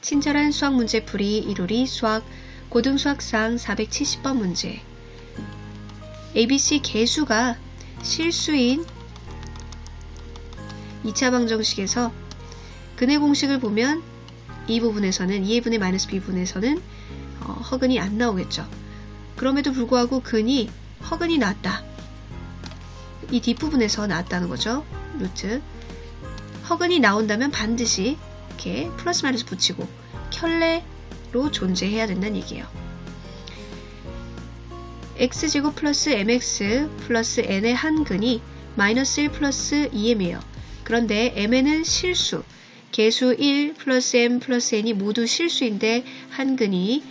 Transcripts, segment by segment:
친절한 수학 문제풀이 이루리 수학 고등수학상 470번 문제 ABC 개수가 실수인 2차 방정식에서 근의 공식을 보면 이 부분에서는 2분의 마이너스 b 부분에서는 어, 허근이 안 나오겠죠. 그럼에도 불구하고 근이 허근이 나왔다. 이 뒷부분에서 나왔다는 거죠. 루트. 허근이 나온다면 반드시 이렇게 플러스 마이너스 붙이고 켤레로 존재해야 된다는 얘기예요. x제곱 플러스 mx 플러스 n의 한 근이 마이너스 1 플러스 2m이에요. 그런데 mn은 실수, 개수 1 플러스 m 플러스 n이 모두 실수인데 한 근이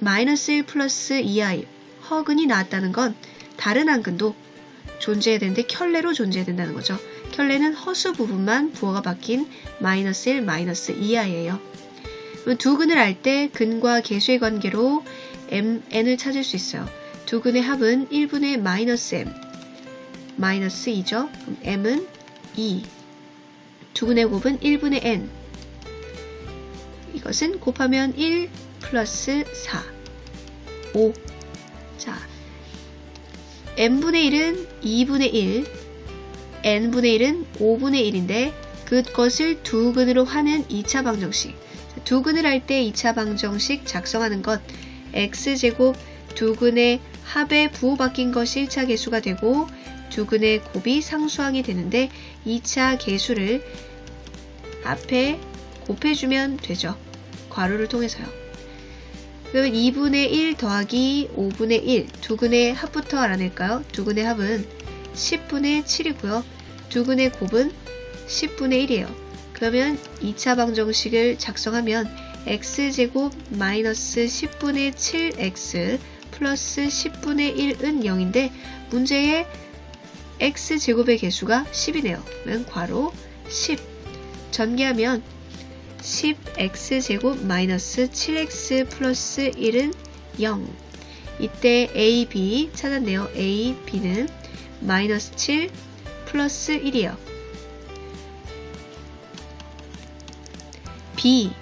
마이너스 1 플러스 2i 허근이 나왔다는 건 다른 한 근도 존재해야 되는데 켤레로 존재해야 된다는 거죠. 켤레는 허수 부분만 부호가 바뀐 마이너스 1, 마이너스 2i예요. 두 근을 알 때 근과 개수의 관계로 m, n을 찾을 수 있어요. 두 근의 합은 1분의 마이너스 m, 마이너스 2죠. 그럼 m은 2. 두 근의 곱은 1분의 n. 이것은 곱하면 1 플러스 4. 5. 자, n분의 1은 2분의 1, n분의 1은 5분의 1인데 그것을 두 근으로 하는 2차 방정식. 두 근을 할 때 2차 방정식 작성하는 것 x제곱 두 근의 합에 부호바뀐 것이 1차 개수가 되고 두 근의 곱이 상수항이 되는데 2차 개수를 앞에 곱해주면 되죠. 괄호를 통해서요. 그러면 2분의 1 더하기 5분의 1, 두 근의 합부터 알아낼까요? 두 근의 합은 10분의 7이고요. 두 근의 곱은 10분의 1이에요. 그러면 2차 방정식을 작성하면 x제곱 마이너스 10분의 7x 플러스 10분의 1은 0인데 문제의 x제곱의 개수가 10이네요. 그러면 괄호 10 전개하면 10x제곱 마이너스 7x 플러스 1은 0 이때 a, b 찾았네요. a, b는 마이너스 7 플러스 1이요. b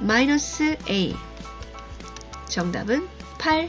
마이너스 a 정답은 8